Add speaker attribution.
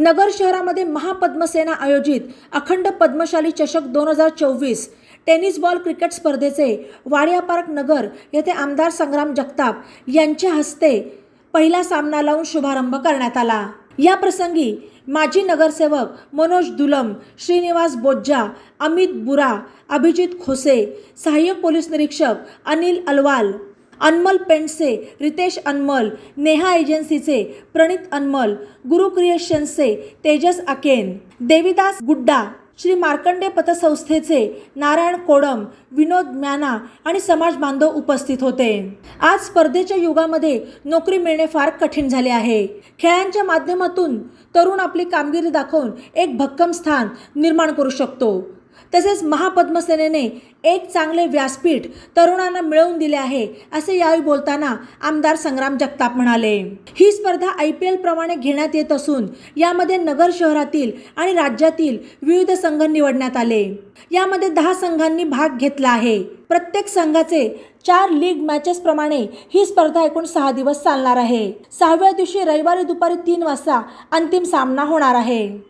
Speaker 1: नगर शहरामध्ये महापद्मसेना आयोजित अखंड पद्मशाली चषक दोन हजार चोवीस टेनिस बॉल क्रिकेट स्पर्धेचे वाडिया पार्क नगर येथे आमदार संग्राम जगताप यांच्या हस्ते पहिला सामना लावून शुभारंभ करण्यात आला. या प्रसंगी माजी नगरसेवक मनोज दुलम श्रीनिवास बोज्जा अमित बुरा अभिजित खोसे सहाय्यक पोलीस निरीक्षक अनिल अलवाल अनमल पेंडसे रितेश अनमल नेहा एजन्सीचे प्रणित अनमल गुरु क्रिएशन्सचे तेजस अकेन देविदास गुड्डा श्री मार्कंडे पतसंस्थेचे नारायण कोडम विनोद म्याना आणि समाज बांधव उपस्थित होते. आज स्पर्धेच्या युगामध्ये नोकरी मिळणे फार कठीण झाले आहे. खेळांच्या माध्यमातून तरुण आपली कामगिरी दाखवून एक भक्कम स्थान निर्माण करू शकतो. तसेच महापद्मसेनेने एक चांगले व्यासपीठ तरुणांना मिळवून दिले आहे असे यावेळी बोलताना आमदार संग्राम जगताप म्हणाले. ही स्पर्धा आय पी एल प्रमाणे घेण्यात येत असून यामध्ये नगर शहरातील आणि राज्यातील विविध संघ निवडण्यात आले. यामध्ये दहा संघांनी भाग घेतला आहे. प्रत्येक संघाचे चार लीग मॅचेस प्रमाणे ही स्पर्धा एकूण सहा दिवस चालणार आहे. सहाव्या दिवशी रविवारी दुपारी तीन वाजता अंतिम सामना होणार आहे.